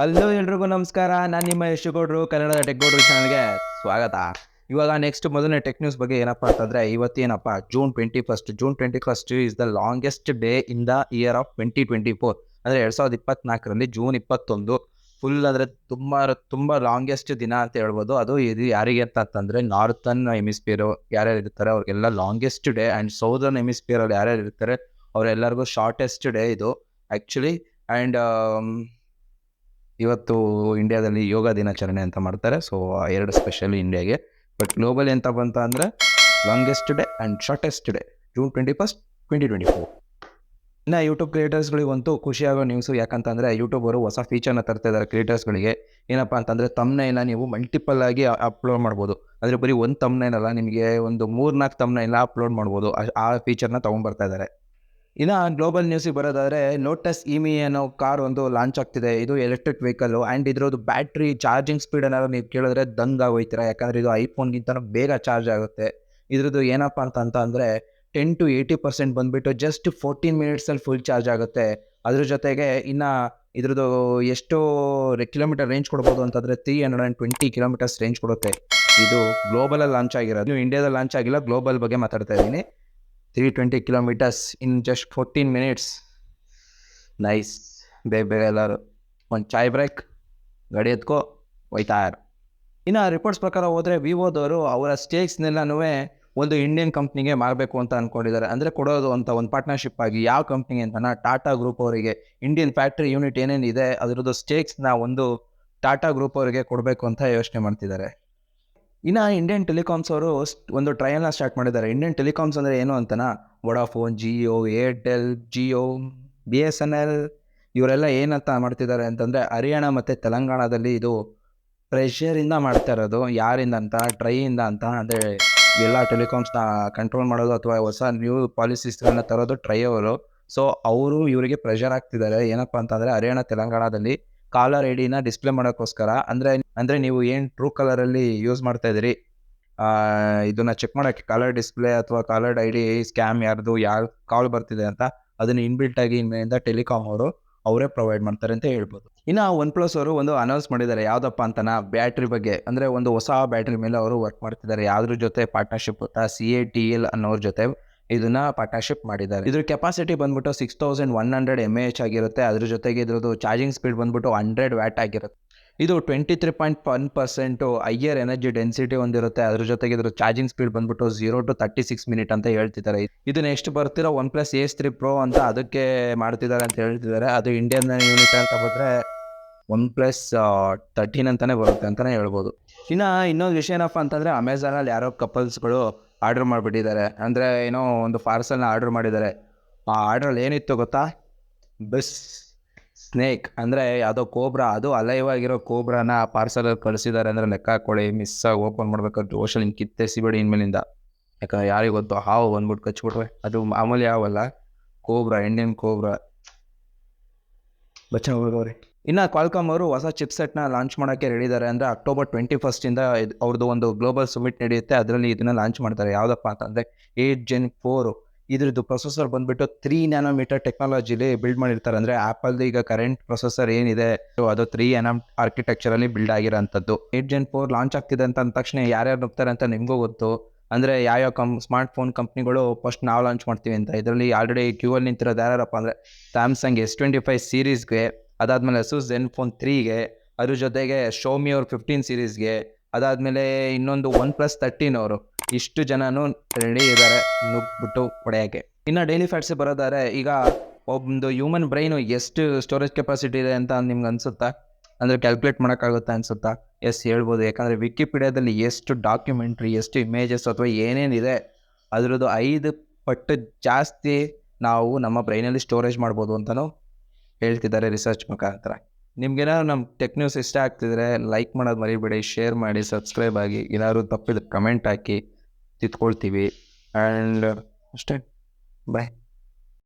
Hello ಎಲ್ರಿಗೂ ನಮಸ್ಕಾರ. ನಾನು ನಿಮ್ಮ ಯಶಗೌಡ್ರು, ಕನ್ನಡದ ಟೆಕ್ ಗೌಡ್ರು ಚಾನಲ್ಗೆ ಸ್ವಾಗತ. ಇವಾಗ ನೆಕ್ಸ್ಟ್ ಮೊದಲನೇ ಟೆಕ್ ನ್ಯೂಸ್ ಬಗ್ಗೆ ಏನಪ್ಪ ಅಂತಂದರೆ, ಇವತ್ತೇನಪ್ಪ June twenty first June twenty first is the longest day in the year of twenty twenty four ಅಂದರೆ ಎರಡು ಸಾವಿರದ ಇಪ್ಪತ್ನಾಲ್ಕರಲ್ಲಿ ಜೂನ್ ಇಪ್ಪತ್ತೊಂದು. ಫುಲ್ ಅಂದರೆ ತುಂಬ ತುಂಬ ಲಾಂಗೆಸ್ಟ್ ದಿನ ಅಂತ ಹೇಳ್ಬೋದು. ಅದು ಇದು ಯಾರಿಗೆ ಅಂತ ಅಂತಂದರೆ ನಾರ್ತನ್ ಎಮಿಸ್ಪಿಯರ್ ಯಾರ್ಯಾರು ಇರ್ತಾರೆ, ಅವ್ರಿಗೆಲ್ಲ ಲಾಂಗೆಸ್ಟ್ ಡೇ ಆ್ಯಂಡ್ ಸೌದರ್ನ್ ಯಾರು ಯಾರ್ಯಾರು ಇರ್ತಾರೆ, ಅವರೆಲ್ಲರಿಗೂ ಶಾರ್ಟೆಸ್ಟ್ ಡೇ ಇದು. ಆ್ಯಕ್ಚುಲಿ ಆ್ಯಂಡ್ ಇವತ್ತು ಇಂಡಿಯಾದಲ್ಲಿ ಯೋಗ ದಿನಾಚರಣೆ ಅಂತ ಮಾಡ್ತಾರೆ. ಸೊ ಎರಡು ಸ್ಪೆಷಲ್ ಇಂಡಿಯಾಗೆ ಬಟ್ ಗ್ಲೋಬಲ್ ಎಂತ ಬಂತ ಅಂದರೆ longest day and shortest day June twenty first twenty twenty four ಇನ್ನು ಯೂಟ್ಯೂಬ್ ಕ್ರಿಯೇಟರ್ಸ್ಗಳಿಗಂತೂ ಖುಷಿಯಾಗೋ ನ್ಯೂಸು ಯಾಕಂತಂದರೆ ಯೂಟ್ಯೂಬರು ಹೊಸ ಫೀಚರ್ನ ತರ್ತಾ ಇದ್ದಾರೆ ಕ್ರಿಯೇಟರ್ಸ್ಗಳಿಗೆ ಏನಪ್ಪ ಅಂತಂದರೆ ತಮ್ನೈನ ನೀವು ಮಲ್ಟಿಪಲ್ ಆಗಿ ಅಪ್ಲೋಡ್ ಮಾಡ್ಬೋದು. ಅಂದರೆ ಬರೀ ಒಂದು ತಮ್ಮನೇನಲ್ಲ ನಿಮಗೆ ಒಂದು ಮೂರು ನಾಲ್ಕು ಇಲ್ಲ ಅಪ್ಲೋಡ್ ಮಾಡ್ಬೋದು. ಆ ಫೀಚರ್ನ ತೊಗೊಂಡ್ಬರ್ತಾ ಇದ್ದಾರೆ ಇನ್ನು ಗ್ಲೋಬಲ್ ನ್ಯೂಸಿಗೆ ಬರೋದಾದರೆ ಲೋಟಸ್ ಇಮಿ ಅನ್ನೋ ಕಾರ್ ಒಂದು ಲಾಂಚ್ ಆಗ್ತಿದೆ. ಇದು ಎಲೆಕ್ಟ್ರಿಕ್ ವೆಹಿಕಲ್ಲು ಆ್ಯಂಡ್ ಇದ್ರದ್ದು ಬ್ಯಾಟ್ರಿ ಚಾರ್ಜಿಂಗ್ ಸ್ಪೀಡ್ ಏನಾದ್ರು ನೀವು ಕೇಳಿದ್ರೆ ದಂಗ ಹೋಯ್ತೀರ ಯಾಕಂದರೆ ಇದು ಐಫೋನ್ಗಿಂತ ಬೇಗ ಚಾರ್ಜ್ ಆಗುತ್ತೆ. ಇದ್ರದ್ದು ಏನಪ್ಪ ಅಂತ ಅಂತ ಅಂದರೆ ಟೆನ್ ಟು ಏಯ್ಟಿ ಪರ್ಸೆಂಟ್ ಬಂದುಬಿಟ್ಟು ಜಸ್ಟ್ ಫೋರ್ಟೀನ್ ಮಿನಿಟ್ಸಲ್ಲಿ ಫುಲ್ ಚಾರ್ಜ್ ಆಗುತ್ತೆ. ಅದ್ರ ಜೊತೆಗೆ ಇನ್ನು ಇದ್ರದ್ದು ಎಷ್ಟು ಕಿಲೋಮೀಟರ್ ರೇಂಜ್ ಕೊಡ್ಬೋದು ಅಂತಂದರೆ three hundred and twenty kilometres range ಕೊಡುತ್ತೆ. ಇದು ಗ್ಲೋಬಲಲ್ಲಿ ಲಾಂಚ್ ಆಗಿರೋದು. ನೀವು ಇಂಡಿಯಾದಲ್ಲಿ ಲಾಂಚ್ ಆಗಿಲ್ಲ ಗ್ಲೋಬಲ್ ಬಗ್ಗೆ ಮಾತಾಡ್ತಾ ಇದ್ದೀನಿ. Three twenty kilometres in just fourteen minutes nice ಬೇಗ ಬೇಗ ಎಲ್ಲರೂ ಒಂದು ಚಾಯ್ ಬ್ರೇಕ್ ಗಾಡಿ ಎತ್ಕೋ ಒಯ್ತಾರು ಇನ್ನು ರಿಪೋರ್ಟ್ಸ್ ಪ್ರಕಾರ ಹೋದರೆ ವಿವೋದವರು ಅವರ ಸ್ಟೇಕ್ಸ್ನೆಲ್ಲನೂ ಒಂದು ಇಂಡಿಯನ್ ಕಂಪ್ನಿಗೆ ಮಾರಬೇಕು ಅಂತ ಅಂದ್ಕೊಂಡಿದ್ದಾರೆ ಅಂದರೆ ಕೊಡೋದು ಅಂತ ಒಂದು ಪಾರ್ಟ್ನರ್ಶಿಪ್ ಆಗಿ ಯಾವ ಕಂಪ್ನಿಗೆ ಅಂತನ ಟಾಟಾ ಗ್ರೂಪ್ ಅವರಿಗೆ. ಇಂಡಿಯನ್ ಫ್ಯಾಕ್ಟ್ರಿ ಯೂನಿಟ್ ಏನೇನಿದೆ ಅದರದ್ದು ಸ್ಟೇಕ್ಸ್ನ ಒಂದು ಟಾಟಾ ಗ್ರೂಪ್ ಅವರಿಗೆ ಕೊಡಬೇಕು ಅಂತ ಯೋಚನೆ ಮಾಡ್ತಿದ್ದಾರೆ ಇನ್ನು ಇಂಡಿಯನ್ ಟೆಲಿಕಾಮ್ಸ್ ಅವರು ಒಂದು ಟ್ರಯಲ್ನ ಸ್ಟಾರ್ಟ್ ಮಾಡಿದ್ದಾರೆ. ಇಂಡಿಯನ್ ಟೆಲಿಕಾಮ್ಸ್ ಅಂದರೆ ಏನು ಅಂತನ? Vodafone Jio Airtel Jio B S N L ಇವರೆಲ್ಲ ಏನಂತ ಮಾಡ್ತಿದ್ದಾರೆ ಅಂತಂದರೆ ಹರಿಯಾಣ ಮತ್ತು ತೆಲಂಗಾಣದಲ್ಲಿ ಇದು ಪ್ರೆಷರಿಂದ ಮಾಡ್ತಾ ಇರೋದು. ಯಾರಿಂದ ಅಂತ? ಟ್ರೈಯಿಂದ ಅಂತ. ಅಂದರೆ ಎಲ್ಲ ಟೆಲಿಕಾಮ್ಸ್ನ ಕಂಟ್ರೋಲ್ ಮಾಡೋದು ಅಥವಾ ಹೊಸ ನ್ಯೂ ಪಾಲಿಸೀಸ್ಗಳನ್ನ ತರೋದು ಟ್ರೈ ಅವರು. ಸೊ ಅವರು ಇವರಿಗೆ ಪ್ರೆಷರ್ ಆಗ್ತಿದ್ದಾರೆ ಏನಪ್ಪ ಅಂತಂದರೆ ಹರಿಯಾಣ, ತೆಲಂಗಾಣದಲ್ಲಿ ಕಾಲರ್ ಐ ಡಿನ ಡಿಸ್ಪ್ಲೇ ಮಾಡೋಕ್ಕೋಸ್ಕರ, ಅಂದರೆ ಅಂದರೆ ನೀವು ಏನು ಟ್ರೂ ಕಲರಲ್ಲಿ ಯೂಸ್ ಮಾಡ್ತಾ ಇದ್ದೀರಿ ಇದನ್ನ ಚೆಕ್ ಮಾಡೋಕ್ಕೆ ಕಾಲರ್ ಡಿಸ್ಪ್ಲೇ ಅಥವಾ ಕಾಲರ್ಡ್ ಐ ಡಿ ಸ್ಕ್ಯಾಮ್ ಯಾರ್ದು ಯಾವ ಕಾಲ್ ಬರ್ತಿದೆ ಅಂತ ಅದನ್ನು ಇನ್ಬಿಲ್ಟ್ ಆಗಿ ಇನ್ಮೇಲಿಂದ ಟೆಲಿಕಾಮ್ ಅವರು, ಅವರೇ ಪ್ರೊವೈಡ್ ಮಾಡ್ತಾರೆ ಅಂತ ಹೇಳ್ಬೋದು. ಇನ್ನು ಒನ್ ಪ್ಲಸ್ ಅವರು ಒಂದು ಅನೌನ್ಸ್ ಮಾಡಿದ್ದಾರೆ, ಯಾವುದಪ್ಪ ಅಂತನ? ಬ್ಯಾಟ್ರಿ ಬಗ್ಗೆ, ಅಂದರೆ ಒಂದು ಹೊಸ ಬ್ಯಾಟ್ರಿ ಮೇಲೆ ಅವರು ವರ್ಕ್ ಮಾಡ್ತಿದ್ದಾರೆ, ಯಾವ್ದ್ರ ಜೊತೆ ಪಾರ್ಟ್ನರ್ಶಿಪ್ ಗೊತ್ತಾ? ಸಿ ಎ ಟಿ ಎಲ್ ಅನ್ನೋರ ಜೊತೆ. ಇದನ್ನ ಪಾರ್ಟ್ನರ್ಶಿಪ್ ಮಾಡಿದ್ದಾರೆ. ಇದ್ರ ಕೆಪಾಸಿಟಿ ಬಂದ್ಬಿಟ್ಟು six thousand one hundred M H ಆಗಿರುತ್ತೆ. ಅದ್ರ ಜೊತೆಗೆ ಇದ್ರದ್ದು ಚಾರ್ಜಿಂಗ್ ಸ್ಪೀಡ್ ಬಂದ್ಬಿಟ್ಟು ಹಂಡ್ರೆಡ್ ವ್ಯಾಟ್ ಆಗಿರುತ್ತೆ. ಇದು twenty three point one percent higher energy density ಹೊಂದಿರುತ್ತೆ. ಅದ್ರ ಜೊತೆಗೆ ಇದ್ರ ಚಾರ್ಜಿಂಗ್ ಸ್ಪೀಡ್ ಬಂದ್ಬಿಟ್ಟು zero to thirty six minute ಅಂತ ಹೇಳ್ತಿದ್ದಾರೆ. ಇದು ನೆಕ್ಸ್ಟ್ ಬರ್ತಿರೋ OnePlus S three pro ಅಂತ ಅದಕ್ಕೆ ಮಾಡ್ತಿದ್ದಾರೆ ಅಂತ ಹೇಳ್ತಿದ್ದಾರೆ. ಅದು ಇಂಡಿಯನ್ ಯೂನಿಟ್ ಅಂತ ಬಂದರೆ ಒನ್ ಪ್ಲಸ್ ತರ್ಟೀನ್ ಅಂತಲೇ ಬರುತ್ತೆ ಅಂತಲೇ ಹೇಳ್ಬೋದು. ಇನ್ನು ಇನ್ನೊಂದು ವಿಷಯ ಏನಪ್ಪ ಅಂತಂದರೆ ಅಮೆಝಾನಲ್ಲಿ ಯಾರೋ ಕಪಲ್ಸ್ಗಳು ಆರ್ಡರ್ ಮಾಡಿಬಿಟ್ಟಿದ್ದಾರೆ. ಅಂದರೆ ಏನೋ ಒಂದು ಪಾರ್ಸಲ್ನ ಆರ್ಡರ್ ಮಾಡಿದ್ದಾರೆ. ಆ ಆರ್ಡ್ರಲ್ಲಿ ಏನಿತ್ತು ಗೊತ್ತಾ? ಬಸ್ ಸ್ನೇಕ್ ಅಂದರೆ ಯಾವುದೋ ಕೋಬ್ರಾ ಅದು ಅಲೈವ್ ಆಗಿರೋ ಕೋಬ್ರಾನ ಪಾರ್ಸಲಲ್ಲಿ ಕಳಿಸಿದ್ದಾರೆ. ಅಂದರೆ ಲೆಕ್ಕ ಮಿಸ್ ಆಗಿ ಓಪನ್ ಮಾಡ್ಬೇಕಾದ್ರೆ ಜೋಶಲ್ಲಿ ಹಿಂಗೆ ಕಿತ್ತೆಸಿಬೇಡಿ ಇನ್ಮೇಲಿಂದ. ಯಾಕಂದ್ರೆ ಯಾರಿಗೆ ಗೊತ್ತು, ಹಾವು ಬಂದ್ಬಿಟ್ಟು ಕಚ್ಬಿಟ್ರೆ. ಅದು ಮಾಮೂಲಿ ಹಾವಲ್ಲ. ಕೋಬ್ರಾ ಇಂಡಿಯನ್ ಕೋಬ್ರಾ ಬಚ್ಚ ಹೋಗೋರಿ ಇನ್ನು ಕ್ವಾಲ್ಕಾಮ್ ಅವರು ಹೊಸ ಚಿಪ್ಸೆಟ್ನ ಲಾಂಚ್ ಮಾಡೋಕ್ಕೆ ಹೇಳಿದ್ದಾರೆ ಅಂದರೆ ಅಕ್ಟೋಬರ್ ಟ್ವೆಂಟಿ ಫಸ್ಟಿಂದ ಅವ್ರದ್ದು ಒಂದು ಗ್ಲೋಬಲ್ ಸುಮಿಟ್ ನಡೆಯುತ್ತೆ. ಅದರಲ್ಲಿ ಇದನ್ನು ಲಾಂಚ್ ಮಾಡ್ತಾರೆ. ಯಾವುದಪ್ಪ ಅಂತಂದರೆ ಏಟ್ ಜೆನ್ ಫೋರು ಇದ್ರದ್ದು ಪ್ರೊಸೆಸರ್ ಬಂದುಬಿಟ್ಟು ತ್ರೀ ನ್ಯಾನೋಮೀಟರ್ ಟೆಕ್ನಾಲಜಿಲಿ ಬಿಲ್ಡ್ ಮಾಡಿರ್ತಾರೆ. ಅಂದರೆ ಆ್ಯಪಲ್ದು ಈಗ ಕರೆಂಟ್ ಪ್ರೊಸೆಸರ್ ಏನಿದೆ ಅದು ತ್ರೀ ಎನಮ್ ಆರ್ಕಿಟೆಕ್ಚರಲ್ಲಿ ಬಿಲ್ಡ್ ಆಗಿರೋಂಥದ್ದು. ಏಟ್ ಜೆನ್ ಫೋರ್ ಲಾಂಚ್ ಆಗ್ತಿದೆ ಅಂತ ಅಂದ ತಕ್ಷಣ ಯಾರ್ಯಾರು ನುಗ್ತಾರೆ ಅಂತ ನಿಮಗೂ ಗೊತ್ತು. ಅಂದರೆ ಯಾವ್ಯಾವ ಕಂ ಸ್ಮಾರ್ಟ್ ಫೋನ್ ಕಂಪ್ನಿಗಳು ಫಸ್ಟ್ ನಾವು ಲಾಂಚ್ ಮಾಡ್ತೀವಿ ಅಂತ. ಇದರಲ್ಲಿ ಆಲ್ರೆಡಿ ಕ್ಯೂ ಅಲ್ಲಿ ನಿಂತಿರೋದು ಯಾರ್ಯಾರಪ್ಪ ಅಂದರೆ ಸ್ಯಾಮ್ಸಂಗ್ ಎಸ್ ಟ್ವೆಂಟಿ ಫೈವ್ ಸೀರೀಸ್ಗೆ ಅದಾದಮೇಲೆ ಅಸೂಸ್ ಜೆನ್ ಫೋನ್ ತ್ರೀಗೆ ಅದ್ರ ಜೊತೆಗೆ ಶೋಮಿ ಅವ್ರ ಫಿಫ್ಟೀನ್ ಸೀರೀಸ್ಗೆ ಅದಾದಮೇಲೆ ಇನ್ನೊಂದು ಒನ್ ಪ್ಲಸ್ ತರ್ಟೀನ್ ಅವರು. ಇಷ್ಟು ಜನನು ರೆಡಿ ಇದ್ದಾರೆ ನುಗ್ಬಿಟ್ಟು ಹೊಡೆಯೋಕ್ಕೆ. ಇನ್ನು ಡೈಲಿ ಫ್ಯಾಟ್ಸ್ ಬರೋದಾದ್ರೆ, ಈಗ ಒಂದು ಹ್ಯೂಮನ್ ಬ್ರೈನು ಎಷ್ಟು ಸ್ಟೋರೇಜ್ ಕೆಪಾಸಿಟಿ ಇದೆ ಅಂತ ನಿಮ್ಗೆ ಅನ್ಸುತ್ತಾ? ಅಂದರೆ ಕ್ಯಾಲ್ಕುಲೇಟ್ ಮಾಡೋಕ್ಕಾಗುತ್ತಾ ಅನ್ಸುತ್ತಾ? ಎಸ್ ಹೇಳ್ಬೋದು. ಯಾಕಂದರೆ ವಿಕಿಪೀಡಿಯಾದಲ್ಲಿ ಎಷ್ಟು ಡಾಕ್ಯುಮೆಂಟ್ರಿ ಎಷ್ಟು ಇಮೇಜಸ್ ಅಥವಾ ಏನೇನಿದೆ ಅದರದ್ದು ಐದು ಪಟ್ಟು ಜಾಸ್ತಿ ನಾವು ನಮ್ಮ ಬ್ರೈನಲ್ಲಿ ಸ್ಟೋರೇಜ್ ಮಾಡ್ಬೋದು ಅಂತಲೂ ಹೇಳ್ತಿದ್ದಾರೆ ರಿಸರ್ಚ್ ಮುಖಾಂತರ. ನಿಮ್ಗೇನಾದ್ರು ನಮ್ಮ ಟೆಕ್ ನ್ಯೂಸ್ ಇಷ್ಟ ಆಗ್ತಿದ್ರೆ ಲೈಕ್ ಮಾಡೋದು ಮರಿಬೇಡಿ ಶೇರ್ ಮಾಡಿ ಸಬ್ಸ್ಕ್ರೈಬ್ ಆಗಿ. ಏನಾದ್ರು ತಪ್ಪಿದ್ರೆ ಕಮೆಂಟ್ ಹಾಕಿ ತಿತ್ಕೊಳ್ತೀವಿ ಆ್ಯಂಡ್ ಅಷ್ಟೇ. ಬಾಯ್